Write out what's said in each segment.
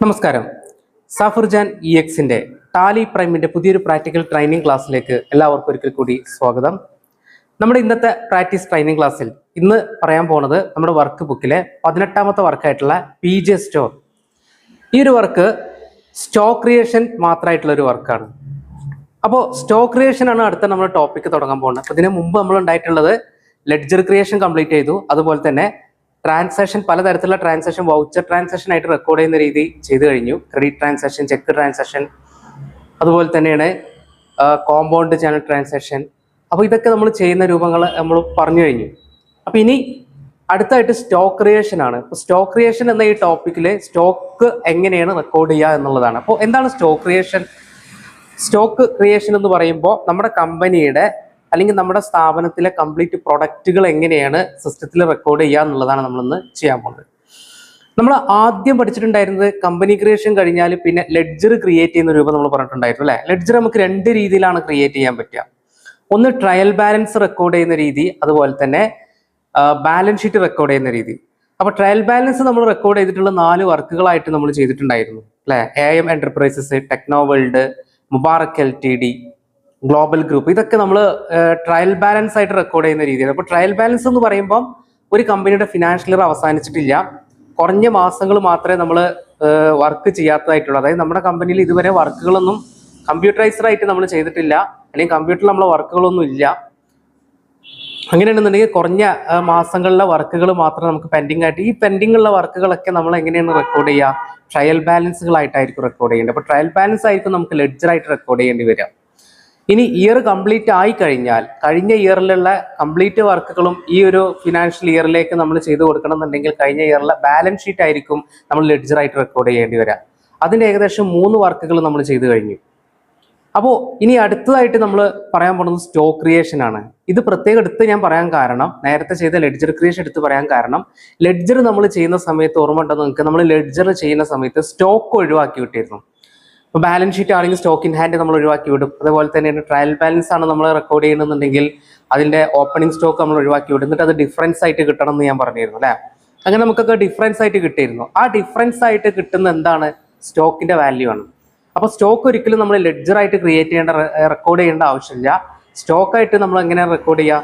നമസ്കാരം. സാഫുർജാൻ ഇ എക്സിന്റെ ടാലി പ്രൈമിന്റെ പുതിയൊരു പ്രാക്ടിക്കൽ ട്രെയിനിങ് ക്ലാസ്സിലേക്ക് എല്ലാവർക്കും ഒരിക്കൽ കൂടി സ്വാഗതം. നമ്മുടെ ഇന്നത്തെ പ്രാക്ടീസ് ട്രെയിനിങ് ക്ലാസ്സിൽ ഇന്ന് പറയാൻ പോണത് നമ്മുടെ വർക്ക് ബുക്കിലെ പതിനെട്ടാമത്തെ വർക്കായിട്ടുള്ള പി ജെ സ്റ്റോർ ഈ ഒരു വർക്ക് സ്റ്റോക്ക് ക്രിയേഷൻ മാത്രമായിട്ടുള്ള ഒരു വർക്കാണ് അപ്പോൾ സ്റ്റോക്ക് ക്രിയേഷൻ ആണ് അടുത്ത നമ്മൾ ടോപ്പിക്ക് തുടങ്ങാൻ പോകുന്നത് അപ്പോൾ ഇതിനു മുമ്പ് നമ്മൾ ഉണ്ടായിട്ടുള്ളത് ലെഡ്ജർ ക്രിയേഷൻ കംപ്ലീറ്റ് ചെയ്തു. അതുപോലെ തന്നെ ട്രാൻസാക്ഷൻ പലതരത്തിലുള്ള ട്രാൻസാക്ഷൻ വൗച്ചർ ട്രാൻസാക്ഷൻ ആയിട്ട് റെക്കോർഡ് ചെയ്യുന്ന രീതി ചെയ്തു കഴിഞ്ഞു. ക്രെഡിറ്റ് ട്രാൻസാക്ഷൻ ചെക്ക് ട്രാൻസാക്ഷൻ അതുപോലെ തന്നെയാണ് കോമ്പൗണ്ട് ചാനൽ ട്രാൻസാക്ഷൻ അപ്പോൾ ഇതൊക്കെ നമ്മൾ ചെയ്യുന്ന രൂപങ്ങൾ നമ്മൾ പറഞ്ഞു കഴിഞ്ഞു. അപ്പോൾ ഇനി അടുത്തായിട്ട് സ്റ്റോക്ക് ക്രിയേഷൻ ആണ്. അപ്പോൾ സ്റ്റോക്ക് ക്രിയേഷൻ എന്ന ഈ ടോപ്പിക്കിൽ സ്റ്റോക്ക് എങ്ങനെയാണ് റെക്കോർഡ് ചെയ്യുക എന്നുള്ളതാണ്. അപ്പോൾ എന്താണ് സ്റ്റോക്ക് ക്രിയേഷൻ സ്റ്റോക്ക് ക്രിയേഷൻ എന്ന് പറയുമ്പോൾ നമ്മുടെ കമ്പനിയുടെ അല്ലെങ്കിൽ നമ്മുടെ സ്ഥാപനത്തിലെ കംപ്ലീറ്റ് പ്രൊഡക്റ്റുകൾ എങ്ങനെയാണ് സിസ്റ്റത്തിൽ റെക്കോർഡ് ചെയ്യുക എന്നുള്ളതാണ് നമ്മളിന്ന് ചെയ്യാൻ പോകുന്നത്. നമ്മൾ ആദ്യം പഠിച്ചിട്ടുണ്ടായിരുന്നത് കമ്പനി ക്രിയേഷൻ കഴിഞ്ഞാൽ പിന്നെ ലെഡ്ജർ ക്രിയേറ്റ് ചെയ്യുന്ന രൂപം നമ്മൾ പറഞ്ഞിട്ടുണ്ടായിരുന്നു അല്ലേ? ലെഡ്ജർ നമുക്ക് രണ്ട് രീതിയിലാണ് ക്രിയേറ്റ് ചെയ്യാൻ പറ്റുക. ഒന്ന് ട്രയൽ ബാലൻസ് റെക്കോർഡ് ചെയ്യുന്ന രീതി അതുപോലെ തന്നെ ബാലൻസ് ഷീറ്റ് റെക്കോർഡ് ചെയ്യുന്ന രീതി. അപ്പൊ ട്രയൽ ബാലൻസ് നമ്മൾ റെക്കോർഡ് ചെയ്തിട്ടുള്ള നാല് വർക്കുകളായിട്ട് നമ്മൾ ചെയ്തിട്ടുണ്ടായിരുന്നു. അല്ലെ? A M enterprises techno world Mubarak L T D global group ഇതൊക്കെ നമ്മൾ ട്രയൽ ബാലൻസ് ആയിട്ട് റെക്കോർഡ് ചെയ്യുന്ന രീതിയാണ്. അപ്പോൾ ട്രയൽ ബാലൻസ് എന്ന് പറയുമ്പോൾ ഒരു കമ്പനിയുടെ ഫിനാൻഷ്യൽ ഇയർ അവസാനിച്ചിട്ടില്ല. കുറഞ്ഞ മാസങ്ങൾ മാത്രമേ നമ്മൾ വർക്ക് ചെയ്യാത്തതായിട്ടുള്ളൂ. അതായത് നമ്മുടെ കമ്പനിയിൽ ഇതുവരെ വർക്കുകളൊന്നും കമ്പ്യൂട്ടറൈസ്ഡ് ആയിട്ട് നമ്മൾ ചെയ്തിട്ടില്ല. അല്ലെങ്കിൽ കമ്പ്യൂട്ടറിൽ നമ്മളെ വർക്കുകളൊന്നും ഇല്ല. അങ്ങനെയാണെന്നുണ്ടെങ്കിൽ കുറഞ്ഞ മാസങ്ങളിലെ വർക്കുകൾ മാത്രം നമുക്ക് പെൻഡിങ് ആയിട്ട് ഈ പെൻഡിങ് ഉള്ള വർക്കുകളൊക്കെ നമ്മൾ എങ്ങനെയാണ് റെക്കോർഡ് ചെയ്യുക? ട്രയൽ ബാലൻസുകളായിട്ടായിരിക്കും റെക്കോർഡ് ചെയ്യേണ്ടത്. അപ്പോൾ ട്രയൽ ബാലൻസ് ആയിരിക്കും നമുക്ക് ലെഡ്ജർ ആയിട്ട് റെക്കോർഡ് ചെയ്യേണ്ടി വരിക. ഇനി ഇയർ കംപ്ലീറ്റ് ആയി കഴിഞ്ഞാൽ കഴിഞ്ഞ ഇയറിലുള്ള കംപ്ലീറ്റ് വർക്കുകളും ഈ ഒരു ഫിനാൻഷ്യൽ ഇയറിലേക്ക് നമ്മൾ ചെയ്തു കൊടുക്കണം എന്നുണ്ടെങ്കിൽ കഴിഞ്ഞ ഇയറിലെ ബാലൻസ് ഷീറ്റ് ആയിരിക്കും നമ്മൾ ലെഡ്ജറായിട്ട് റെക്കോർഡ് ചെയ്യേണ്ടി വരിക അതിന്റെ ഏകദേശം മൂന്ന് വർക്കുകൾ നമ്മൾ ചെയ്തു കഴിഞ്ഞു. അപ്പോൾ ഇനി അടുത്തതായിട്ട് നമ്മൾ പറയാൻ പോകുന്നത് സ്റ്റോക്ക് ക്രിയേഷൻ ആണ്. ഇത് പ്രത്യേകം എടുത്ത് ഞാൻ പറയാൻ കാരണം നേരത്തെ ചെയ്ത ലെഡ്ജർ ക്രിയേഷൻ എടുത്ത് പറയാൻ കാരണം ലെഡ്ജർ നമ്മൾ ചെയ്യുന്ന സമയത്ത് ഓർമ്മ ഉണ്ടെന്ന് നിങ്ങൾക്ക്? നമ്മൾ ലെഡ്ജർ ചെയ്യുന്ന സമയത്ത് സ്റ്റോക്ക് ഒഴിവാക്കി വിട്ടിരുന്നു. ഇപ്പോൾ ബാലൻസ് ഷീറ്റ് ആണെങ്കിൽ സ്റ്റോക്ക് ഇൻ ഹാൻഡ് നമ്മൾ ഒഴിവാക്കി വിടും. അതുപോലെ തന്നെ ട്രയൽ ബാലൻസ് ആണ് നമ്മൾ റെക്കോർഡ് ചെയ്യുന്നുണ്ടെങ്കിൽ അതിന്റെ ഓപ്പണിംഗ് സ്റ്റോക്ക് നമ്മൾ ഒഴിവാക്കി വിടും. എന്നിട്ട് അത് ഡിഫറൻസ് ആയിട്ട് കിട്ടണം എന്ന് ഞാൻ പറഞ്ഞിരുന്നു അല്ലേ? അങ്ങനെ നമുക്കൊക്കെ ഡിഫറൻസ് ആയിട്ട് കിട്ടിയിരുന്നു. ആ ഡിഫറൻസ് ആയിട്ട് കിട്ടുന്ന എന്താണ്? സ്റ്റോക്കിന്റെ വാല്യൂ ആണ്. അപ്പോൾ സ്റ്റോക്ക് ഒരിക്കലും നമ്മൾ ലെഡ്ജർ ആയിട്ട് ക്രിയേറ്റ് ചെയ്യേണ്ട റെക്കോർഡ് ചെയ്യേണ്ട ആവശ്യമില്ല. സ്റ്റോക്ക് ആയിട്ട് നമ്മൾ എങ്ങനെ റെക്കോർഡ് ചെയ്യുക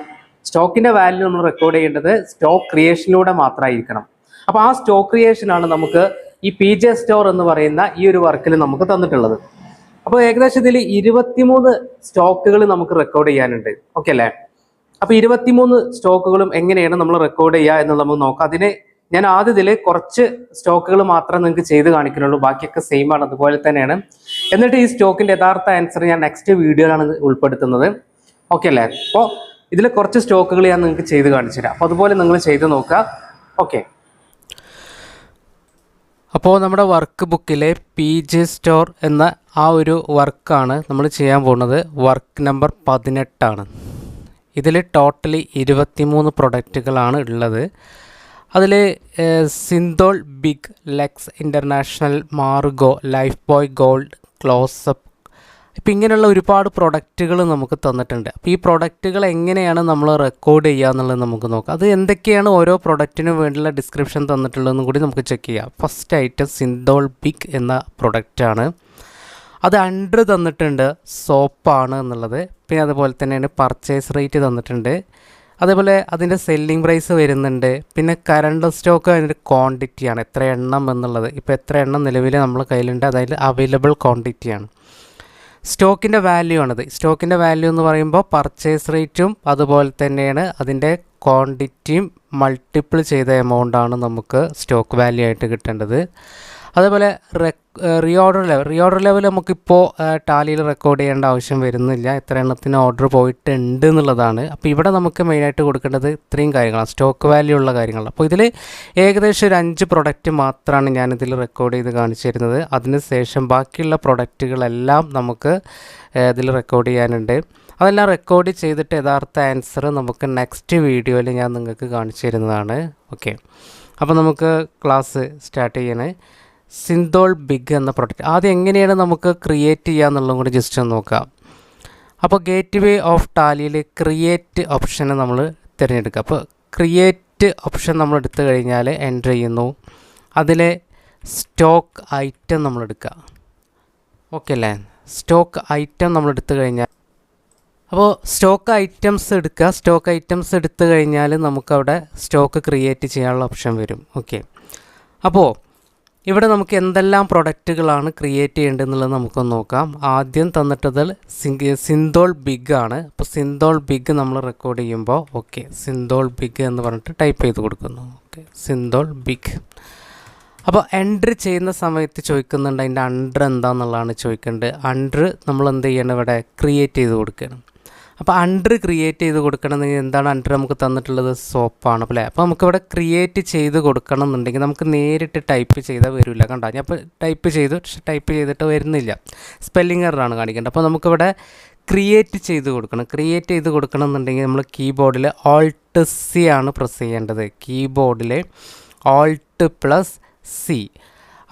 സ്റ്റോക്കിന്റെ വാല്യൂ നമ്മൾ റെക്കോർഡ് ചെയ്യേണ്ടത് സ്റ്റോക്ക് ക്രിയേഷനിലൂടെ മാത്രമായിരിക്കണം. അപ്പോൾ ആ സ്റ്റോക്ക് ക്രിയേഷനാണ് നമുക്ക് ഈ പി ജെ സ്റ്റോർ എന്ന് പറയുന്ന ഈ ഒരു വർക്കിൽ നമുക്ക് തന്നിട്ടുള്ളത്. അപ്പോൾ ഏകദേശം ഇതിൽ ഇരുപത്തിമൂന്ന് സ്റ്റോക്കുകൾ നമുക്ക് റെക്കോർഡ് ചെയ്യാനുണ്ട്. ഓക്കെ അല്ലേ? അപ്പോൾ ഇരുപത്തിമൂന്ന് സ്റ്റോക്കുകളും എങ്ങനെയാണ് നമ്മൾ റെക്കോർഡ് ചെയ്യുക എന്ന് നമുക്ക് നോക്കാം. അതിന് ഞാൻ ആദ്യത്തിൽ കുറച്ച് സ്റ്റോക്കുകൾ മാത്രം നിങ്ങൾക്ക് ചെയ്ത് കാണിക്കുന്നുള്ളൂ. ബാക്കിയൊക്കെ സെയിം ആണ്. അതുപോലെ തന്നെയാണ്. എന്നിട്ട് ഈ സ്റ്റോക്കിന്റെ യഥാർത്ഥ ആൻസർ ഞാൻ നെക്സ്റ്റ് വീഡിയോയിലാണ് ഉൾപ്പെടുത്തുന്നത്. ഓക്കെ അല്ലേ? അപ്പോൾ ഇതിൽ കുറച്ച് സ്റ്റോക്കുകൾ ഞാൻ നിങ്ങൾക്ക് ചെയ്ത് കാണിച്ചു തരാം അപ്പോൾ അതുപോലെ നിങ്ങൾ ചെയ്ത് നോക്കുക. ഓക്കെ അപ്പോൾ നമ്മുടെ വർക്ക് ബുക്കിലെ പി ജി സ്റ്റോർ എന്ന ആ ഒരു വർക്കാണ് നമ്മൾ ചെയ്യാൻ പോകുന്നത്. വർക്ക് നമ്പർ പതിനെട്ടാണ്. ഇതിൽ ടോട്ടലി ഇരുപത്തിമൂന്ന് പ്രൊഡക്റ്റുകളാണ് ഉള്ളത്. അതിൽ Cinthol big Lux international Margo Lifebuoy gold Closeup ഇപ്പം ഇങ്ങനെയുള്ള ഒരുപാട് പ്രൊഡക്റ്റുകൾ നമുക്ക് തന്നിട്ടുണ്ട്. അപ്പോൾ ഈ പ്രൊഡക്റ്റുകൾ എങ്ങനെയാണ് നമ്മൾ റെക്കോർഡ് ചെയ്യുക എന്നുള്ളത് നമുക്ക് നോക്കാം. അത് എന്തൊക്കെയാണ് ഓരോ പ്രൊഡക്റ്റിനും വേണ്ടിയുള്ള ഡിസ്ക്രിപ്ഷൻ തന്നിട്ടുള്ളതെന്നും കൂടി നമുക്ക് ചെക്ക് ചെയ്യാം. ഫസ്റ്റ് ഐറ്റം സിന്തോൾ ബിഗ് എന്ന പ്രൊഡക്റ്റാണ് അത് അണ്ടർ തന്നിട്ടുണ്ട് സോപ്പാണ് എന്നുള്ളത്. പിന്നെ അതുപോലെ തന്നെയാണ് പർച്ചേസ് റേറ്റ് തന്നിട്ടുണ്ട്. അതേപോലെ അതിന്റെ സെല്ലിംഗ് പ്രൈസ് വരുന്നുണ്ട്. പിന്നെ കറണ്ട് സ്റ്റോക്ക് അതിന്റെ ക്വാണ്ടിറ്റിയാണ് എത്ര എണ്ണം എന്നുള്ളത്. ഇപ്പോൾ എത്ര എണ്ണം നിലവിൽ നമ്മൾ കയ്യിലുണ്ട്. അതായത് അവൈലബിൾ ക്വാണ്ടിറ്റിയാണ് സ്റ്റോക്കിന്റെ വാല്യൂ ആണത്. സ്റ്റോക്കിന്റെ വാല്യൂ എന്ന് പറയുമ്പോൾ പർച്ചേസ് റേറ്റും അതുപോലെ തന്നെയാണ് അതിന്റെ ക്വാണ്ടിറ്റിയും മൾട്ടിപ്പിൾ ചെയ്ത എമൗണ്ടാണ് നമുക്ക് സ്റ്റോക്ക് വാല്യൂ ആയിട്ട് കിട്ടേണ്ടത്. അതേപോലെ റീഓർഡർ ലെവൽ റീഓർഡർ ലെവൽ നമുക്കിപ്പോൾ ടാലിയിൽ റെക്കോർഡ് ചെയ്യേണ്ട ആവശ്യം വരുന്നില്ല. എത്ര എണ്ണത്തിന് ഓർഡർ പോയിട്ടുണ്ട് എന്നുള്ളതാണ്. അപ്പോൾ ഇവിടെ നമുക്ക് മെയിനായിട്ട് കൊടുക്കേണ്ടത് ഇത്രയും കാര്യങ്ങളാണ്. സ്റ്റോക്ക് വാല്യൂ ഉള്ള കാര്യങ്ങൾ അപ്പോൾ ഇതിൽ ഏകദേശം ഒരു അഞ്ച് പ്രൊഡക്റ്റ് മാത്രമാണ് ഞാനിതിൽ റെക്കോർഡ് ചെയ്ത് കാണിച്ചു തരുന്നത് അതിന് ശേഷം ബാക്കിയുള്ള പ്രൊഡക്റ്റുകളെല്ലാം നമുക്ക് ഇതിൽ റെക്കോർഡ് ചെയ്യാനുണ്ട്. അതെല്ലാം റെക്കോർഡ് ചെയ്തിട്ട് യഥാർത്ഥ ആൻസർ നമുക്ക് നെക്സ്റ്റ് വീഡിയോയിൽ ഞാൻ നിങ്ങൾക്ക് കാണിച്ചു തരുന്നതാണ്. ഓക്കെ അപ്പോൾ നമുക്ക് ക്ലാസ് സ്റ്റാർട്ട് ചെയ്യണേ. സിന്തോൾ ബിഗ് എന്ന പ്രൊഡക്റ്റ് ആദ്യം എങ്ങനെയാണ് നമുക്ക് ക്രിയേറ്റ് ചെയ്യുക എന്നുള്ളതും കൂടി ജസ്റ്റ് ഒന്ന് നോക്കാം. അപ്പോൾ ഗേറ്റ് വേ ഓഫ് ടാലിയിൽ ക്രിയേറ്റ് ഓപ്ഷൻ നമ്മൾ തിരഞ്ഞെടുക്കുക. അപ്പോൾ ക്രിയേറ്റ് ഓപ്ഷൻ നമ്മൾ എടുത്തു കഴിഞ്ഞാൽ എന്റർ ചെയ്യുന്നു. അതിലെ സ്റ്റോക്ക് ഐറ്റം നമ്മൾ എടുക്കുക. ഓക്കെ അല്ലേ? സ്റ്റോക്ക് ഐറ്റം നമ്മൾ എടുത്തു കഴിഞ്ഞാൽ അപ്പോൾ സ്റ്റോക്ക് ഐറ്റംസ് എടുക്കുക. സ്റ്റോക്ക് ഐറ്റംസ് എടുത്തു കഴിഞ്ഞാൽ നമുക്കവിടെ സ്റ്റോക്ക് ക്രിയേറ്റ് ചെയ്യാനുള്ള ഓപ്ഷൻ വരും. ഓക്കെ അപ്പോൾ ഇവിടെ നമുക്ക് എന്തെല്ലാം പ്രൊഡക്റ്റുകളാണ് ക്രിയേറ്റ് ചെയ്യേണ്ടതെന്നുള്ളത് നമുക്കൊന്ന് നോക്കാം. ആദ്യം തന്നിട്ടത് സിന്തോൾ ബിഗ് ആണ്. അപ്പോൾ സിന്തോൾ ബിഗ് നമ്മൾ റെക്കോർഡ് ചെയ്യുമ്പോൾ ഓക്കെ സിന്തോൾ ബിഗ് എന്ന് പറഞ്ഞിട്ട് ടൈപ്പ് ചെയ്ത് കൊടുക്കുന്നു. Okay Cinthol big. അപ്പോൾ എൻട്രി ചെയ്യുന്ന സമയത്ത് ചോദിക്കുന്നുണ്ട് അതിന്റെ അണ്ടർ എന്താണെന്നുള്ളതാണ് ചോദിക്കേണ്ടത്. അണ്ടർ നമ്മൾ എന്ത് ചെയ്യണം ഇവിടെ ക്രിയേറ്റ് ചെയ്ത് കൊടുക്കണം അപ്പോൾ അണ്ടർ ക്രിയേറ്റ് ചെയ്ത് കൊടുക്കണമെങ്കിൽ എന്താണ് അണ്ടർ നമുക്ക് തന്നിട്ടുള്ളത്? സോപ്പാണ് അല്ലേ? അപ്പോൾ നമുക്കിവിടെ ക്രിയേറ്റ് ചെയ്ത് കൊടുക്കണം എന്നുണ്ടെങ്കിൽ നമുക്ക് നേരിട്ട് ടൈപ്പ് ചെയ്താൽ വരില്ല. കണ്ടോ? ഞാൻ ഇപ്പോൾ ടൈപ്പ് ചെയ്തു പക്ഷെ ടൈപ്പ് ചെയ്തിട്ട് വരുന്നില്ല. സ്പെല്ലിംഗ് എററാണ് കാണിക്കേണ്ടത്. അപ്പോൾ നമുക്കിവിടെ ക്രിയേറ്റ് ചെയ്ത് കൊടുക്കണം. ക്രിയേറ്റ് ചെയ്ത് കൊടുക്കണം എന്നുണ്ടെങ്കിൽ നമ്മൾ കീബോർഡിൽ ഓൾട്ട് സി ആണ് പ്രസ് ചെയ്യേണ്ടത്. കീബോർഡിൽ ഓൾട്ട് പ്ലസ് സി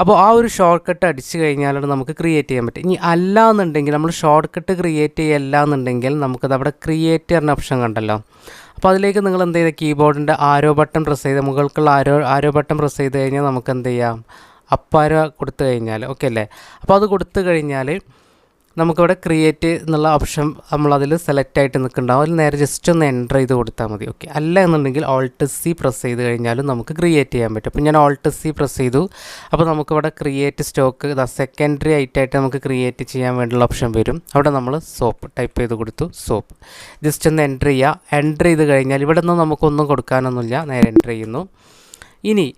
അപ്പോൾ ആ ഒരു ഷോർട്ട് കട്ട് അടിച്ചു കഴിഞ്ഞാലാണ് നമുക്ക് ക്രിയേറ്റ് ചെയ്യാൻ പറ്റും ഇനി അല്ല എന്നുണ്ടെങ്കിൽ നമ്മൾ ഷോർട്ട് കട്ട് ക്രിയേറ്റ് ചെയ്യല്ല എന്നുണ്ടെങ്കിൽ നമുക്കത് അവിടെ ക്രിയേറ്റ് ചെയ്യുന്ന ഓപ്ഷൻ കണ്ടല്ലോ. അപ്പോൾ അതിലേക്ക് നിങ്ങൾ എന്ത് ചെയ്ത? കീബോർഡിന്റെ ആരോ ബട്ടൺ പ്രസ് ചെയ്ത് മുകൾക്കുള്ള ആരോ ആരോ ബട്ടൺ പ്രസ് ചെയ്ത് കഴിഞ്ഞാൽ നമുക്ക് എന്ത് ചെയ്യാം? അപ്പാരോ കൊടുത്തു കഴിഞ്ഞാൽ ഓക്കെ അല്ലേ? അപ്പോൾ അത് കൊടുത്തു കഴിഞ്ഞാൽ നമുക്കിവിടെ ക്രിയേറ്റ് എന്നുള്ള ഓപ്ഷൻ നമ്മളതിൽ സെലക്ട് ആയിട്ട് നിൽക്കുന്നുണ്ടാവും. അതിൽ നേരെ ജസ്റ്റ് ഒന്ന് എന്റർ ചെയ്ത് കൊടുത്താൽ മതി. ഓക്കെ അല്ല എന്നുണ്ടെങ്കിൽ ഓൾട്ട് സി പ്രസ് ചെയ്ത് കഴിഞ്ഞാലും നമുക്ക് ക്രിയേറ്റ് ചെയ്യാൻ പറ്റും. അപ്പോൾ ഞാൻ ഓൾട്ട് സി പ്രസ് ചെയ്തു. അപ്പോൾ നമുക്കിവിടെ ക്രിയേറ്റ് സ്റ്റോക്ക് ദ സെക്കൻഡറി ആയിട്ടായിട്ട് നമുക്ക് ക്രിയേറ്റ് ചെയ്യാൻ വേണ്ടിയുള്ള ഓപ്ഷൻ വരും. അവിടെ നമ്മൾ സോപ്പ് ടൈപ്പ് ചെയ്ത് കൊടുത്തു. സോപ്പ് ജസ്റ്റ് ഒന്ന് എന്റർ ചെയ്യുക. എന്റർ ചെയ്ത് കഴിഞ്ഞാൽ ഇവിടെ നിന്ന് നമുക്കൊന്നും കൊടുക്കാനൊന്നുമില്ല. നേരെ എന്റർ ചെയ്യുന്നു. ഇനി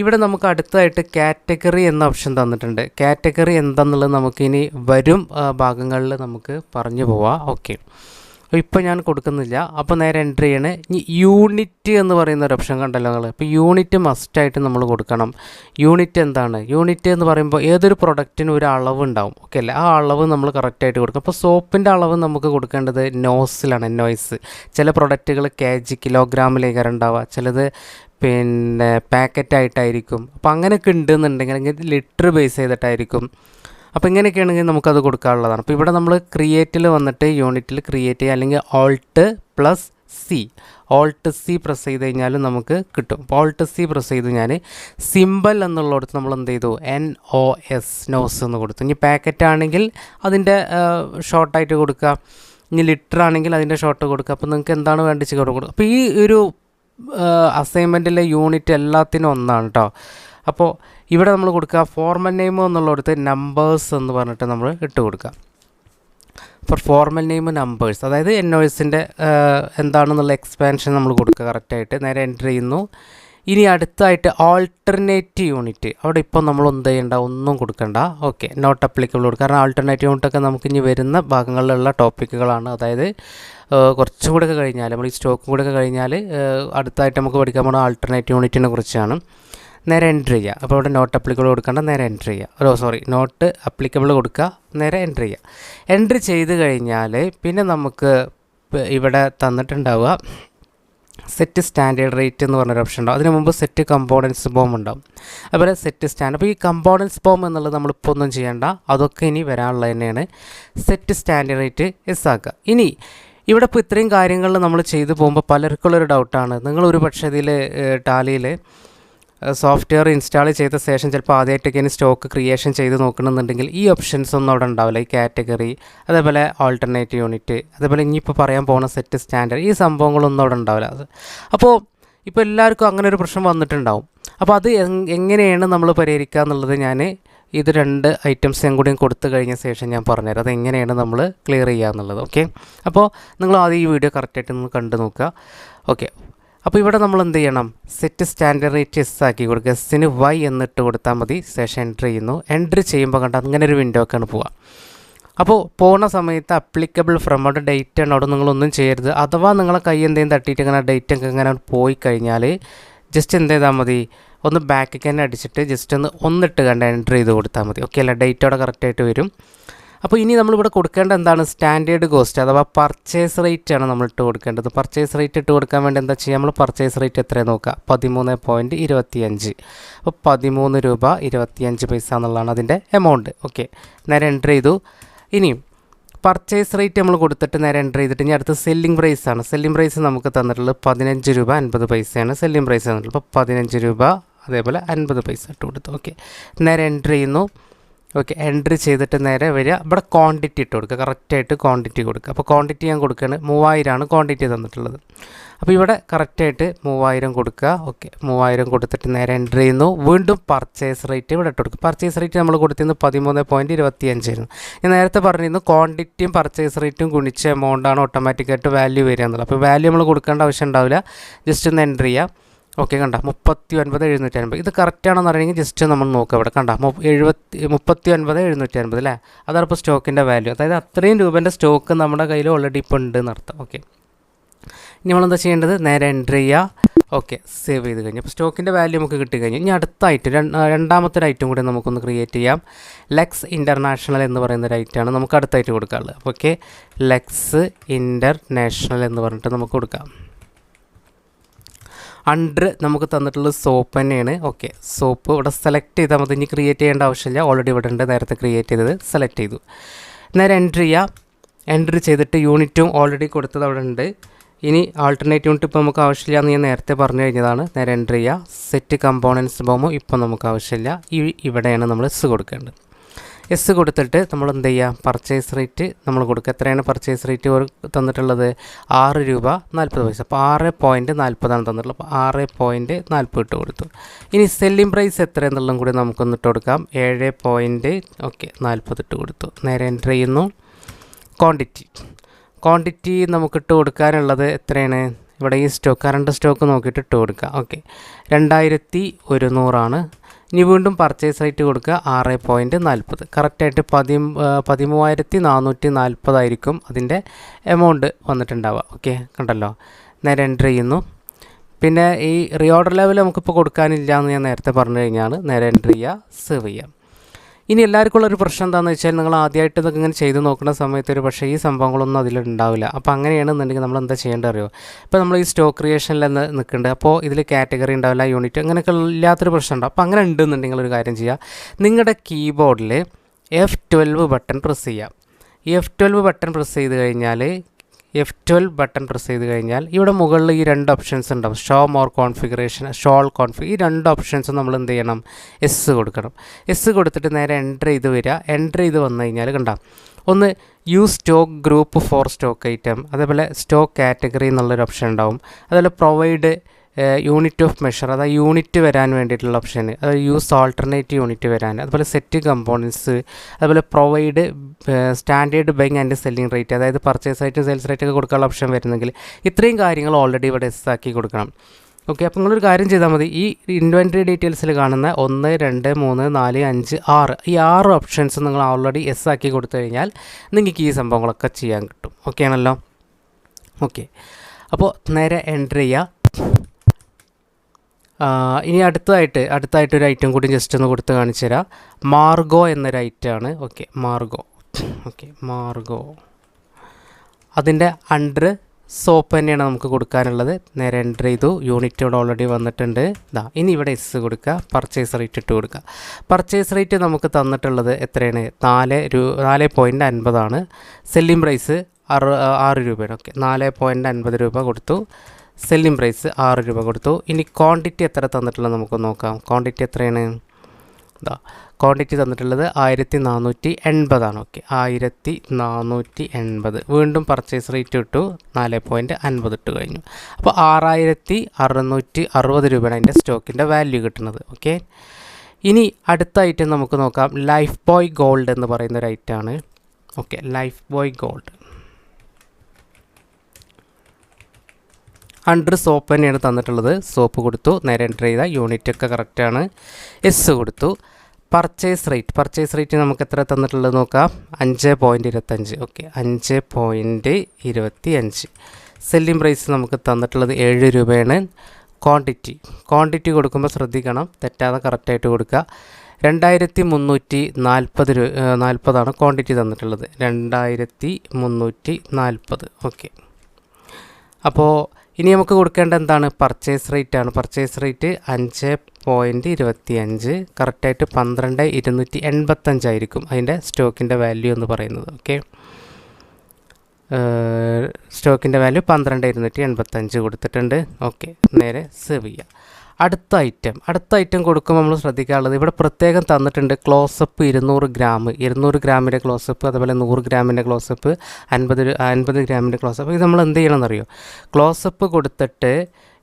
ഇവിടെ നമുക്ക് അടുത്തതായിട്ട് കാറ്റഗറി എന്ന ഓപ്ഷൻ തന്നിട്ടുണ്ട്. കാറ്റഗറി എന്താണെന്നുള്ളത് നമുക്കിനി വരും ഭാഗങ്ങളിൽ നമുക്ക് പറഞ്ഞു പോവാം. ഓക്കെ. ഇപ്പോൾ ഞാൻ കൊടുക്കുന്നില്ല. അപ്പോൾ നേരെ എന്റർ ചെയ്യണേ. ഇനി യൂണിറ്റ് എന്ന് പറയുന്ന ഒരു ഓപ്ഷൻ കണ്ടല്ലോ നിങ്ങൾ. ഇപ്പോൾ യൂണിറ്റ് മസ്റ്റായിട്ട് നമ്മൾ കൊടുക്കണം. യൂണിറ്റ് എന്താണ്? യൂണിറ്റ് എന്ന് പറയുമ്പോൾ ഏതൊരു പ്രൊഡക്റ്റിനും ഒരു അളവ് ഉണ്ടാവും. ഓക്കെ അല്ലേ? ആ അളവ് നമ്മൾ കറക്റ്റായിട്ട് കൊടുക്കും. അപ്പോൾ സോപ്പിന്റെ അളവ് നമുക്ക് കൊടുക്കേണ്ടത് നോസിലാണ് നോയ്സ്. ചില പ്രൊഡക്റ്റുകൾ കെ ജി കിലോഗ്രാമിലേക്കാണ് ഉണ്ടാവുക. ചിലത് പിന്നെ പാക്കറ്റായിട്ടായിരിക്കും. അപ്പോൾ അങ്ങനെയൊക്കെ ഉണ്ടെന്നുണ്ടെങ്കിൽ അല്ലെങ്കിൽ ലിറ്റർ ബേസ് ചെയ്തിട്ടായിരിക്കും. അപ്പോൾ ഇങ്ങനെയൊക്കെയാണെങ്കിൽ നമുക്കത് കൊടുക്കാനുള്ളതാണ്. അപ്പോൾ ഇവിടെ നമ്മൾ ക്രിയേറ്റിൽ വന്നിട്ട് യൂണിറ്റിൽ ക്രിയേറ്റ് ചെയ്യുക. അല്ലെങ്കിൽ alt plus C alt C press ചെയ്ത് കഴിഞ്ഞാൽ നമുക്ക് കിട്ടും. അപ്പോൾ ഓൾട്ട് സി പ്രസ് ചെയ്ത് ഞാൻ സിമ്പിൾ എന്നുള്ളിടത്ത് നമ്മൾ എന്ത് ചെയ്തു? എൻ ഒ എസ് നോസ് എന്ന് കൊടുത്തു. ഇനി പാക്കറ്റ് ആണെങ്കിൽ അതിന്റെ ഷോർട്ടായിട്ട് കൊടുക്കുക. ഇനി ലിറ്റർ ആണെങ്കിൽ അതിന്റെ ഷോർട്ട് കൊടുക്കുക. അപ്പോൾ നിങ്ങൾക്ക് എന്താണ് വേണ്ടിച്ച് കൊടുക്കുക. അപ്പോൾ ഈ ഒരു അസൈൻമെന്റിലെ യൂണിറ്റ് എല്ലാത്തിനും ഒന്നാണ് കേട്ടോ അപ്പോൾ ഇവിടെ നമ്മൾ കൊടുക്കുക ഫോർമൽ നെയിം എന്നുള്ളിടത്ത് നമ്പേഴ്സ് എന്ന് പറഞ്ഞിട്ട് നമ്മൾ ഇട്ട് കൊടുക്കുക. ഫോർ ഫോർമൽ നെയിം നമ്പേഴ്സ് അതായത് എൻ ഒ എസിന്റെ എന്താണെന്നുള്ള എക്സ്പാൻഷൻ നമ്മൾ കൊടുക്കുക കറക്റ്റായിട്ട് നേരെ എന്റർ ചെയ്യുന്നു. ഇനി അടുത്തായിട്ട് ആൾട്ടർനേറ്റ് യൂണിറ്റ് അവിടെ ഇപ്പോൾ നമ്മൾ എന്ത് ചെയ്യേണ്ട? ഒന്നും കൊടുക്കണ്ട. ഓക്കെ നോട്ട് അപ്ലിക്കബിൾ കൊടുക്കുക കാരണം ആൾട്ടർനേറ്റീവ് യൂണിറ്റൊക്കെ നമുക്ക് ഇനി വരുന്ന ഭാഗങ്ങളിലുള്ള ടോപ്പിക്കുകളാണ് അതായത് കുറച്ചും കൂടെ കഴിഞ്ഞാൽ നമ്മൾ ഈ സ്റ്റോക്കും കൂടെ ഒക്കെ കഴിഞ്ഞാൽ അടുത്തായിട്ട് നമുക്ക് പഠിക്കാൻ പോകുന്ന ആൾട്ടർനേറ്റീവ് യൂണിറ്റിനെ കുറിച്ചാണ്. നേരെ എന്റർ ചെയ്യുക അപ്പോൾ അവിടെ നോട്ട് അപ്ലിക്കബിൾ കൊടുക്കേണ്ട നേരെ എന്റർ ചെയ്യുക ഓ സോറി നോട്ട് അപ്ലിക്കബിൾ കൊടുക്കുക നേരെ എന്റർ ചെയ്യുക എൻട്രി ചെയ്ത് കഴിഞ്ഞാൽ പിന്നെ നമുക്ക് ഇവിടെ തന്നിട്ടുണ്ടാവുക സെറ്റ് സ്റ്റാൻഡേർഡ് റേറ്റ് എന്ന് പറഞ്ഞൊരു ഓപ്ഷൻ ഉണ്ടാവും. അതിന് മുമ്പ് സെറ്റ് കമ്പോണൻസ് ബോം ഉണ്ടാവും. അതുപോലെ സെറ്റ് സ്റ്റാൻഡ് അപ്പോൾ ഈ കമ്പോണൻസ് ബോം എന്നുള്ളത് നമ്മളിപ്പോൾ ഒന്നും ചെയ്യേണ്ട. അതൊക്കെ ഇനി വരാനുള്ളത് തന്നെയാണ്. സെറ്റ് സ്റ്റാൻഡേർഡ് റേറ്റ് എസ് ആക്കുക. ഇനി ഇവിടെ ഇപ്പോൾ ഇത്രയും കാര്യങ്ങൾ നമ്മൾ ചെയ്തു പോകുമ്പോൾ പലർക്കുള്ളൊരു ഡൗട്ടാണ് നിങ്ങൾ പക്ഷേ ഇതിൽ ടാലിയിൽ സോഫ്റ്റ്വെയർ ഇൻസ്റ്റാൾ ചെയ്ത ശേഷം ചിലപ്പോൾ ആദ്യമായിട്ടൊക്കെ ഇനി സ്റ്റോക്ക് ക്രിയേഷൻ ചെയ്ത് നോക്കണമെന്നുണ്ടെങ്കിൽ ഈ ഓപ്ഷൻസ് ഒന്നും അവിടെ ഉണ്ടാവില്ല. ഈ കാറ്റഗറി അതേപോലെ ഓൾട്ടർനേറ്റ് യൂണിറ്റ് അതേപോലെ ഇനിയിപ്പോൾ പറയാൻ പോകുന്ന സെറ്റ് സ്റ്റാൻഡേർഡ് ഈ സംഭവങ്ങളൊന്നും അവിടെ ഉണ്ടാവില്ല. അപ്പോൾ ഇപ്പോൾ എല്ലാവർക്കും അങ്ങനെ ഒരു പ്രശ്നം വന്നിട്ടുണ്ടാവും. അപ്പോൾ അത് എങ്ങനെയാണ് നമ്മൾ പരിഹരിക്കുക എന്നുള്ളത് ഞാൻ ഇത് രണ്ട് ഐറ്റംസും കൂടിയും കൊടുത്തു കഴിഞ്ഞ ശേഷം ഞാൻ പറഞ്ഞുതരാം. അത് എങ്ങനെയാണ് നമ്മൾ ക്ലിയർ ചെയ്യുക എന്നുള്ളത്. ഓക്കെ അപ്പോൾ നിങ്ങൾ ആദ്യം ഈ വീഡിയോ കറക്റ്റായിട്ട് ഒന്ന് കണ്ടു നോക്കുക ഓക്കെ അപ്പോൾ ഇവിടെ നമ്മൾ എന്ത് ചെയ്യണം? സെറ്റ് സ്റ്റാൻഡേർഡ് റേറ്റ് എസ് ആക്കി കൊടുക്കുക. എസ്സിന് വൈ എന്നിട്ട് കൊടുത്താൽ മതി. സെഷൻ എന്റർ ചെയ്യുന്നു. എൻട്രി ചെയ്യുമ്പോൾ കണ്ട അങ്ങനെ ഒരു വിൻഡോ ഒക്കെയാണ് പോവുക. അപ്പോൾ പോകുന്ന സമയത്ത് അപ്ലിക്കബിൾ ഫ്രം അവിടെ ഡേറ്റ് ആണ്. അവിടെ നിങ്ങളൊന്നും ചെയ്യരുത്. അഥവാ നിങ്ങളെ കൈ എന്തെങ്കിലും തട്ടിയിട്ട് ഇങ്ങനെ ഡേറ്റ് ഒക്കെ ഇങ്ങനെ പോയി കഴിഞ്ഞാൽ ജസ്റ്റ് എന്ത് ചെയ്താൽ മതി. ഒന്ന് ബാക്കിൽ തന്നെ അടിച്ചിട്ട് ജസ്റ്റ് ഒന്ന് ഒന്നിട്ട് കണ്ട് എൻട്രി ചെയ്ത് കൊടുത്താൽ മതി. ഓക്കെ അല്ല? ഡേറ്റ് അവിടെ കറക്റ്റായിട്ട് വരും. അപ്പോൾ ഇനി നമ്മളിവിടെ കൊടുക്കേണ്ട എന്താണ്? സ്റ്റാൻഡേർഡ് കോസ്റ്റ് അഥവാ പർച്ചേസ് റേറ്റ് ആണ് നമ്മൾ ഇട്ട് കൊടുക്കേണ്ടത്. പർച്ചേസ് റേറ്റ് ഇട്ട് കൊടുക്കാൻ വേണ്ടി എന്താ ചെയ്യുക? നമ്മൾ പർച്ചേസ് റേറ്റ് എത്രയാണ് നോക്കുക? പതിമൂന്ന് പോയിന്റ് ഇരുപത്തിയഞ്ച്. അപ്പോൾ പതിമൂന്ന് രൂപ ഇരുപത്തിയഞ്ച് പൈസ എന്നുള്ളതാണ് അതിന്റെ എമൗണ്ട് ഓക്കെ നേരെ എന്റർ ചെയ്തു. ഇനിയും പർച്ചേസ് റേറ്റ് നമ്മൾ കൊടുത്തിട്ട് നേരെ എന്റർ ചെയ്തിട്ട് ഇനി അടുത്ത് സെല്ലിംഗ് പ്രൈസ് ആണ്. സെല്ലിംഗ് പ്രൈസ് നമുക്ക് തന്നിട്ടുള്ളത് പതിനഞ്ച് രൂപ അൻപത് പൈസയാണ്. സെല്ലിംഗ് പ്രൈസ് തന്നിട്ടുള്ളത് അപ്പോൾ പതിനഞ്ച് രൂപ അതേപോലെ അൻപത് പൈസ ഇട്ട് കൊടുത്തു. ഓക്കെ നേരെ എന്റർ ചെയ്യുന്നു. ഓക്കെ എൻട്രി ചെയ്തിട്ട് നേരെ വരിക. ഇവിടെ ക്വാണ്ടിറ്റി ഇട്ട് കൊടുക്കുക. കറക്റ്റായിട്ട് ക്വാണ്ടിറ്റി കൊടുക്കുക. അപ്പോൾ ക്വാണ്ടിറ്റി ഞാൻ കൊടുക്കുകയാണ്. മൂവായിരമാണ് ക്വാണ്ടിറ്റി തന്നിട്ടുള്ളത്. അപ്പോൾ ഇവിടെ കറക്റ്റായിട്ട് മൂവായിരം കൊടുക്കുക. ഓക്കെ മൂവായിരം കൊടുത്തിട്ട് നേരെ എൻട്രി ചെയ്യുന്നു. വീണ്ടും പർച്ചേസ് റേറ്റ് ഇവിടെ ഇട്ട് കൊടുക്കുക. പർച്ചേസ് റേറ്റ് നമ്മൾ കൊടുത്തിരുന്നത് പതിമൂന്ന് പോയിന്റ് ഇരുപത്തി അഞ്ചായിരുന്നു ഞാൻ നേരത്തെ പറഞ്ഞിരുന്നു ക്വാണ്ടിറ്റിയും പർച്ചേസ് റേറ്റും ഗുണിച്ച എമൗണ്ടാണ് ഓട്ടോമാറ്റിക്കായിട്ട് വാല്യൂ വരിക എന്നുള്ളത്. അപ്പോൾ വാല്യൂ നമ്മൾ കൊടുക്കേണ്ട ആവശ്യം ഉണ്ടാവില്ല. ജസ്റ്റ് ഒന്ന് എൻട്രി ചെയ്യുക ഓക്കെ കണ്ട. മുപ്പത്തി ഒൻപത് എഴുന്നൂറ്റി അൻപത് ഇത് കറക്റ്റാണെന്ന് അറിയണമെങ്കിൽ ജസ്റ്റ് നമ്മൾ നോക്കുക ഇവിടെ കണ്ട. എഴുപത്തി മുപ്പത്തി ഒൻപത് എഴുന്നൂറ്റി അൻപത് അല്ലേ? അതാണ് സ്റ്റോക്കിന്റെ വാല്യൂ അതായത് അത്രയും രൂപേന്റെ സ്റ്റോക്ക് നമ്മുടെ കയ്യിൽ ഓൾറെഡി ഇപ്പോൾ ഉണ്ട് എന്നർത്ഥം ഓക്കെ. ഇനി നമ്മളെന്താ ചെയ്യേണ്ടത്? നേരെ എന്റർ ചെയ്യുക ഓക്കെ സേവ് ചെയ്ത് കഴിഞ്ഞു. അപ്പോൾ സ്റ്റോക്കിന്റെ വാല്യൂ നമുക്ക് കിട്ടി കഴിഞ്ഞു. ഇനി അടുത്ത ഐറ്റം രണ്ടാമത്തെ ഒരു ഐറ്റം കൂടി നമുക്കൊന്ന് ക്രിയേറ്റ് ചെയ്യാം. ലെക്സ് ഇന്റർനാഷണൽ എന്ന് പറയുന്ന ഒരു ഐറ്റമാണ് നമുക്ക് അടുത്തായിട്ട് കൊടുക്കാനുള്ളത്. അപ്പോൾ ഓക്കെ. ലെക്സ് ഇന്റർനാഷണൽ എന്ന് പറഞ്ഞിട്ട് നമുക്ക് കൊടുക്കാം. അണ്ടർ നമുക്ക് തന്നിട്ടുള്ള സോപ്പ് തന്നെയാണ്. ഓക്കെ സോപ്പ് ഇവിടെ സെലക്ട് ചെയ്താൽ മതി. ഇനി ക്രിയേറ്റ് ചെയ്യേണ്ട ആവശ്യമില്ല. ഓൾറെഡി ഇവിടെ ഉണ്ട്. നേരത്തെ ക്രിയേറ്റ് ചെയ്തത് സെലക്ട് ചെയ്തു. നേരെ എൻട്രി ചെയ്യാം. എൻട്രി ചെയ്തിട്ട് യൂണിറ്റും ഓൾറെഡി കൊടുത്തത് അവിടെ ഉണ്ട്. ഇനി ആൾട്ടർനേറ്റ് യൂണിറ്റ് ഇപ്പോൾ നമുക്ക് ആവശ്യമില്ല എന്ന് ഞാൻ നേരത്തെ പറഞ്ഞു കഴിഞ്ഞതാണ്. നേരെ എൻട്രി ചെയ്യുക സെറ്റ് കമ്പോണൻസ് ബോമോ ഇപ്പോൾ നമുക്ക് ആവശ്യമില്ല. ഈ ഇവിടെയാണ് നമ്മൾ എസ് കൊടുക്കേണ്ടത്. എസ് കൊടുത്തിട്ട് നമ്മൾ എന്ത് ചെയ്യുക? പർച്ചേസ് റേറ്റ് നമ്മൾ കൊടുക്കുക. എത്രയാണ് പർച്ചേസ് റേറ്റ് തന്നിട്ടുള്ളത്? ആറ് രൂപ നാൽപ്പത് പൈസ. അപ്പോൾ ആറ് പോയിന്റ് നാൽപ്പതാണ് തന്നിട്ടുള്ളത്. അപ്പോൾ ആറ് പോയിന്റ് നാൽപ്പത് ഇട്ട് കൊടുത്തു. ഇനി സെല്ലിംഗ് പ്രൈസ് എത്ര എന്നുള്ളതും കൂടി നമുക്കൊന്ന് ഇട്ട് കൊടുക്കാം. ഏഴ് പോയിന്റ് ഓക്കെ നാൽപ്പത് ഇട്ട് കൊടുത്തു. നേരെ എന്റർ ചെയ്യുന്നു. ക്വാണ്ടിറ്റി ക്വാണ്ടിറ്റി നമുക്ക് ഇട്ട് കൊടുക്കാനുള്ളത് എത്രയാണ്? ഇവിടെ ഈ സ്റ്റോക്ക് കറണ്ട് സ്റ്റോക്ക് നോക്കിയിട്ട് ഇട്ട് കൊടുക്കുക. ഓക്കെ രണ്ടായിരത്തി ഒരുന്നൂറാണ് ഇനി വീണ്ടും പർച്ചേസ് റേറ്റ് കൊടുക്കുക. ആറ് പോയിന്റ് നാൽപ്പത് കറക്റ്റായിട്ട് പതി പതിമൂവായിരത്തി നാനൂറ്റി നാൽപ്പതായിരിക്കും അതിന്റെ എമൗണ്ട് വന്നിട്ടുണ്ടാവുക. ഓക്കെ കണ്ടല്ലോ? നേരെ എന്റർ ചെയ്യുന്നു. പിന്നെ ഈ റീഓർഡർ ലെവൽ നമുക്കിപ്പോൾ കൊടുക്കാനില്ല എന്ന് ഞാൻ നേരത്തെ പറഞ്ഞു കഴിഞ്ഞാൽ നേരെ എന്റർ ചെയ്യുക. സേവ് ചെയ്യാം ഇനി എല്ലാവർക്കും ഉള്ളൊരു പ്രശ്നം എന്താണെന്ന് വെച്ചാൽ നിങ്ങൾ ആദ്യമായിട്ട് ഇതൊക്കെ ഇങ്ങനെ ചെയ്ത് നോക്കുന്ന സമയത്ത് ഒരു പക്ഷേ ഈ സംഭവങ്ങളൊന്നും അതിലുണ്ടാവില്ല അപ്പോൾ അങ്ങനെയാണെന്നുണ്ടെങ്കിൽ നമ്മൾ എന്താ ചെയ്യേണ്ടത് അറിയോ? ഇപ്പോൾ നമ്മൾ ഈ സ്റ്റോക്ക് ക്രിയേഷനിൽ നിന്ന് നിൽക്കുന്നുണ്ട്. അപ്പോൾ ഇതിൽ കാറ്റഗറി ഉണ്ടാവില്ല യൂണിറ്റ് അങ്ങനെയൊക്കെ ഇല്ലാത്തൊരു പ്രശ്നം ഉണ്ടാവും അപ്പോൾ അങ്ങനെ ഉണ്ടെന്നുണ്ടെങ്കിൽ ഒരു കാര്യം ചെയ്യുക. നിങ്ങളുടെ കീബോർഡിൽ എഫ് ട്വൽവ് ബട്ടൺ പ്രസ് ചെയ്യാം ഈ എഫ് ട്വൽവ് ബട്ടൺ പ്രസ് ചെയ്ത് കഴിഞ്ഞാൽ എഫ് ട്വൽവ് ബട്ടൺ പ്രസ് ചെയ്ത് കഴിഞ്ഞാൽ ഇവിടെ മുകളിൽ ഈ രണ്ട് ഓപ്ഷൻസ് ഉണ്ടാവും. Show more configuration show config ഈ രണ്ട് ഓപ്ഷൻസും നമ്മൾ എന്ത് ചെയ്യണം? എസ് കൊടുക്കണം. എസ് കൊടുത്തിട്ട് നേരെ എന്റർ ചെയ്ത് വരിക. എന്റർ ചെയ്ത് വന്നു കഴിഞ്ഞാൽ കണ്ട ഒന്ന് use stock group for stock item അതേപോലെ സ്റ്റോക്ക് കാറ്റഗറി എന്നുള്ളൊരു ഓപ്ഷൻ ഉണ്ടാവും. അതേപോലെ പ്രൊവൈഡ് യൂണിറ്റ് ഓഫ് മെഷർ അതായത് യൂണിറ്റ് വരാൻ വേണ്ടിയിട്ടുള്ള ഓപ്ഷൻ അതായത് യൂസ് ആൾട്ടർനേറ്റ് യൂണിറ്റ് വരാൻ അതുപോലെ സെറ്റ് കമ്പോണൻസ് അതുപോലെ provide standard buying and selling rate അതായത് പർച്ചേസ് റേറ്റ് സെയിൽസ് റേറ്റ് ഒക്കെ കൊടുക്കാനുള്ള ഓപ്ഷൻ വരുന്നെങ്കിൽ ഇത്രയും കാര്യങ്ങൾ ഓൾറെഡി ഇവിടെ എസ് ആക്കി കൊടുക്കണം. ഓക്കെ അപ്പോൾ നിങ്ങളൊരു കാര്യം ചെയ്താൽ മതി. ഈ ഇൻവെന്ററി ഡീറ്റെയിൽസിൽ കാണുന്ന ഒന്ന് രണ്ട് മൂന്ന് നാല് അഞ്ച് ആറ് ഈ ആറ് ഓപ്ഷൻസ് നിങ്ങൾ ഓൾറെഡി എസ് ആക്കി കൊടുത്തു കഴിഞ്ഞാൽ നിങ്ങൾക്ക് ഈ സംഭവങ്ങളൊക്കെ ചെയ്യാൻ കിട്ടും. ഓക്കെ ആണല്ലോ? ഓക്കെ അപ്പോൾ നേരെ എന്റർ ചെയ്യുക ഇനി അടുത്തതായിട്ട് അടുത്തായിട്ട് ഒരു ഐറ്റം കൂടി ജസ്റ്റ് ഒന്ന് കൊടുത്ത് കാണിച്ചു തരാം. മാർഗോ എന്നൊരു ഐറ്റമാണ് ഓക്കെ മാർഗോ. Okay Margo. അതിന്റെ അണ്ടർ സോപ്പ് തന്നെയാണ് നമുക്ക് കൊടുക്കാനുള്ളത്. നേരെ എന്റർ ചെയ്തു. യൂണിറ്റ് ഇവിടെ ഓൾറെഡി വന്നിട്ടുണ്ട്. ഇതാ ഇനി ഇവിടെ എസ് കൊടുക്കുക. പർച്ചേസ് റേറ്റ് ഇട്ട് കൊടുക്കുക. പർച്ചേസ് റേറ്റ് നമുക്ക് തന്നിട്ടുള്ളത് എത്രയാണ്? നാല് രൂ നാല് പോയിന്റ് അൻപതാണ്. സെല്ലിംഗ് പ്രൈസ് ആറ് ആറ് രൂപയാണ്. ഓക്കെ നാല് പോയിന്റ് അൻപത് രൂപ കൊടുത്തു. സെല്ലിംഗ് പ്രൈസ് ആറ് രൂപ കൊടുത്തു. ഇനി ക്വാണ്ടിറ്റി എത്ര തന്നിട്ടുള്ളത് നമുക്ക് നോക്കാം. ക്വാണ്ടിറ്റി എത്രയാണ്? ഇതാ ക്വാണ്ടിറ്റി തന്നിട്ടുള്ളത് ആയിരത്തി നാനൂറ്റി എൺപതാണ് ഓക്കെ ആയിരത്തി നാനൂറ്റി എൺപത് വീണ്ടും പർച്ചേസ് റേറ്റ് ഇട്ടു. നാല് പോയിന്റ് അൻപത് ഇട്ട് കഴിഞ്ഞു. അപ്പോൾ ആറായിരത്തി അറുന്നൂറ്റി അറുപത് രൂപയാണ് അതിന്റെ സ്റ്റോക്കിന്റെ വാല്യൂ കിട്ടുന്നത്. ഓക്കെ ഇനി അടുത്ത ഐറ്റം നമുക്ക് നോക്കാം. ലൈഫ് ബോയ് ഗോൾഡ് എന്ന് പറയുന്ന ഒരു ഐറ്റമാണ് okay Lifebuoy gold under soap തന്നെയാണ് തന്നിട്ടുള്ളത്. സോപ്പ് കൊടുത്തു നേരെ എന്റർ ചെയ്ത യൂണിറ്റ് ഒക്കെ കറക്റ്റാണ് എസ് കൊടുത്തു. പർച്ചേസ് റേറ്റ് പർച്ചേസ് റേറ്റ് നമുക്ക് എത്ര തന്നിട്ടുള്ളത് നോക്കാം. അഞ്ച് പോയിന്റ് ഇരുപത്തഞ്ച്. ഓക്കെ അഞ്ച് പോയിന്റ് ഇരുപത്തി അഞ്ച് സെല്ലിംഗ് പ്രൈസ് നമുക്ക് തന്നിട്ടുള്ളത് ഏഴ് രൂപയാണ്. ക്വാണ്ടിറ്റി ക്വാണ്ടിറ്റി കൊടുക്കുമ്പോൾ ശ്രദ്ധിക്കണം. തെറ്റാതെ കറക്റ്റായിട്ട് കൊടുക്കുക. രണ്ടായിരത്തി മുന്നൂറ്റി നാൽപ്പത് രൂ നാൽപ്പതാണ് ക്വാണ്ടിറ്റി തന്നിട്ടുള്ളത്. രണ്ടായിരത്തി മുന്നൂറ്റി നാൽപ്പത് ഓക്കെ അപ്പോൾ ഇനി നമുക്ക് കൊടുക്കേണ്ട എന്താണ്? പർച്ചേസ് റേറ്റ് ആണ്. പർച്ചേസ് റേറ്റ് അഞ്ച് പോയിന്റ് ഇരുപത്തി അഞ്ച് കറക്റ്റായിട്ട് പന്ത്രണ്ട് ഇരുന്നൂറ്റി എൺപത്തഞ്ചായിരിക്കും അതിന്റെ സ്റ്റോക്കിന്റെ വാല്യൂ എന്ന് പറയുന്നത്. ഓക്കെ സ്റ്റോക്കിന്റെ വാല്യൂ പന്ത്രണ്ട് ഇരുന്നൂറ്റി എൺപത്തഞ്ച് കൊടുത്തിട്ടുണ്ട്. ഓക്കെ നേരെ സേവ് ചെയ്യുക അടുത്ത ഐറ്റം അടുത്ത ഐറ്റം കൊടുക്കുമ്പോൾ നമ്മൾ ശ്രദ്ധിക്കാനുള്ളത് ഇവിടെ പ്രത്യേകം തന്നിട്ടുണ്ട് ക്ലോസപ്പ് ഇരുന്നൂറ് ഗ്രാം ഇരുന്നൂറ് ഗ്രാമിന്റെ ക്ലോസപ്പ് അതുപോലെ നൂറ് ഗ്രാമിന്റെ ക്ലോസപ്പ് അൻപത് അൻപത് ഗ്രാമിന്റെ ക്ലോസപ്പ് ഇത് നമ്മൾ എന്ത് ചെയ്യണം എന്നറിയോ ക്ലോസപ്പ് കൊടുത്തിട്ട്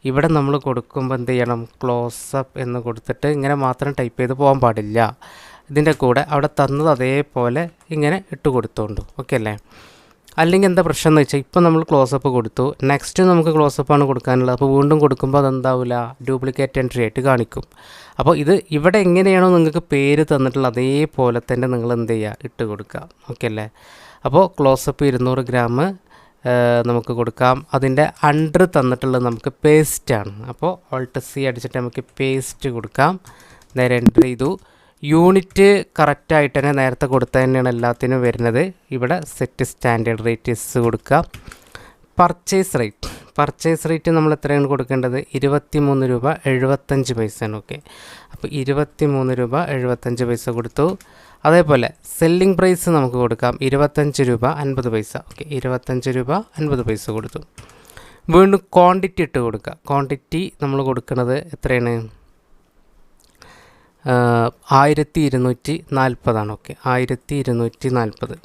ഇവിടെ നമ്മൾ കൊടുക്കുമ്പോൾ എന്ത് ചെയ്യണം? ക്ലോസപ്പ് എന്ന് കൊടുത്തിട്ട് ഇങ്ങനെ മാത്രം ടൈപ്പ് ചെയ്ത് പോകാൻ പാടില്ല. ഇതിന്റെ കൂടെ അവിടെ തന്നത് അതേപോലെ ഇങ്ങനെ ഇട്ട് കൊടുത്തോണ്ടു. ഓക്കെ അല്ലേ? അല്ലെങ്കിൽ എന്താ പ്രശ്നം എന്ന് വെച്ചാൽ ഇപ്പം നമ്മൾ ക്ലോസപ്പ് കൊടുത്തു. നെക്സ്റ്റ് നമുക്ക് ക്ലോസപ്പാണ് കൊടുക്കാനുള്ളത്. അപ്പോൾ വീണ്ടും കൊടുക്കുമ്പോൾ അതെന്താവില്ല ഡ്യൂപ്ലിക്കേറ്റ് എൻട്രി ആയിട്ട് കാണിക്കും. അപ്പോൾ ഇത് ഇവിടെ എങ്ങനെയാണോ നിങ്ങൾക്ക് പേര് തന്നിട്ടുള്ളത് അതേപോലെ തന്നെ നിങ്ങൾ എന്ത് ചെയ്യുക ഇട്ട് കൊടുക്കുക. ഓക്കെ അല്ലേ? അപ്പോൾ ക്ലോസപ്പ് ഇരുന്നൂറ് ഗ്രാം നമുക്ക് കൊടുക്കാം. അതിന്റെ അണ്ടർ തന്നിട്ടുള്ളത് നമുക്ക് പേസ്റ്റാണ് അപ്പോൾ ഓൾട്ട് സി അടിച്ചിട്ട് നമുക്ക് പേസ്റ്റ് കൊടുക്കാം. നേരെ എന്റർ ചെയ്തു. യൂണിറ്റ് കറക്റ്റായിട്ട് തന്നെ നേരത്തെ കൊടുത്ത തന്നെയാണ് എല്ലാത്തിനും വരുന്നത്. ഇവിടെ സെറ്റ് സ്റ്റാൻഡേർഡ് റേറ്റ് എസ് കൊടുക്കുക പർച്ചേസ് റേറ്റ് പർച്ചേസ് റേറ്റ് നമ്മൾ എത്രയാണ് കൊടുക്കേണ്ടത്? ഇരുപത്തി മൂന്ന് രൂപ എഴുപത്തഞ്ച് പൈസയാണ്. ഓക്കെ അപ്പോൾ ഇരുപത്തി മൂന്ന് രൂപ എഴുപത്തഞ്ച് പൈസ കൊടുത്തു. അതേപോലെ സെല്ലിംഗ് പ്രൈസ് നമുക്ക് കൊടുക്കാം. ഇരുപത്തഞ്ച് രൂപ അൻപത് പൈസ. ഓക്കെ ഇരുപത്തഞ്ച് രൂപ അൻപത് പൈസ കൊടുത്തു. വീണ്ടും ക്വാണ്ടിറ്റി ഇട്ട് കൊടുക്കുക. ക്വാണ്ടിറ്റി നമ്മൾ കൊടുക്കുന്നത് എത്രയാണ്? ആയിരത്തി ഇരുന്നൂറ്റി നാൽപ്പതാണ് ഓക്കെ. ആയിരത്തി ഇരുന്നൂറ്റി നാൽപ്പത്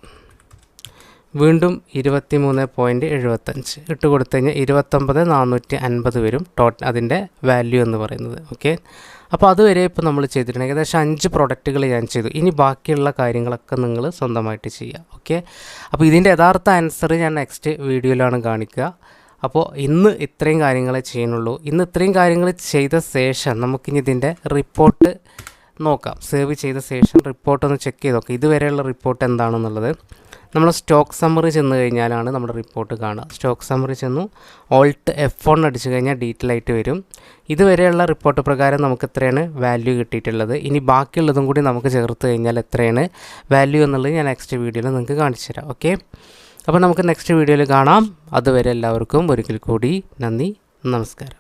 വീണ്ടും ഇരുപത്തി മൂന്ന് പോയിന്റ് എഴുപത്തഞ്ച്. ഇട്ട് കൊടുത്തു കഴിഞ്ഞാൽ ഇരുപത്തൊമ്പത് നാനൂറ്റി അൻപത് വരും ടോട്ടൽ അതിന്റെ വാല്യൂ എന്ന് പറയുന്നത്. ഓക്കെ. അപ്പോൾ അതുവരെ ഇപ്പോൾ നമ്മൾ ചെയ്തിട്ടുണ്ട്. ഏകദേശം അഞ്ച് പ്രൊഡക്റ്റുകൾ ഞാൻ ചെയ്തു. ഇനി ബാക്കിയുള്ള കാര്യങ്ങളൊക്കെ നിങ്ങൾ സ്വന്തമായിട്ട് ചെയ്യുക. ഓക്കെ. അപ്പോൾ ഇതിന്റെ യഥാർത്ഥ ആൻസർ ഞാൻ നെക്സ്റ്റ് വീഡിയോയിലാണ് കാണിക്കുക. അപ്പോൾ ഇന്ന് ഇത്രയും കാര്യങ്ങളെ ചെയ്യുന്നുള്ളൂ. ഇന്ന് ഇത്രയും കാര്യങ്ങൾ ചെയ്ത ശേഷം നമുക്കിനി ഇതിന്റെ റിപ്പോർട്ട് നോക്കാം. സേവ് ചെയ്ത ശേഷം റിപ്പോർട്ട് ഒന്ന് ചെക്ക് ചെയ്ത് നോക്കാം. ഇതുവരെയുള്ള റിപ്പോർട്ട് എന്താണെന്നുള്ളത്. നമ്മൾ സ്റ്റോക്ക് സമ്മറി ചെന്ന് കഴിഞ്ഞാലാണ് നമ്മുടെ റിപ്പോർട്ട് കാണുക. സ്റ്റോക്ക് സമ്മറി ചെന്നു. ഓൾട്ട് എഫ് ഓൺ അടിച്ചു കഴിഞ്ഞാൽ ഡീറ്റെയിൽ ആയിട്ട് വരും. ഇതുവരെയുള്ള റിപ്പോർട്ട് പ്രകാരം നമുക്ക് എത്രയാണ് വാല്യൂ കിട്ടിയിട്ടുള്ളത്. ഇനി ബാക്കിയുള്ളതും കൂടി നമുക്ക് ചേർത്ത് കഴിഞ്ഞാൽ എത്രയാണ് വാല്യൂ എന്നുള്ളത് ഞാൻ നെക്സ്റ്റ് വീഡിയോയിൽ നിങ്ങൾക്ക് കാണിച്ചു തരാം. ഓക്കെ അപ്പോൾ നമുക്ക് നെക്സ്റ്റ് വീഡിയോയിൽ കാണാം. അതുവരെ എല്ലാവർക്കും ഒരിക്കൽ കൂടി നന്ദി. നമസ്കാരം.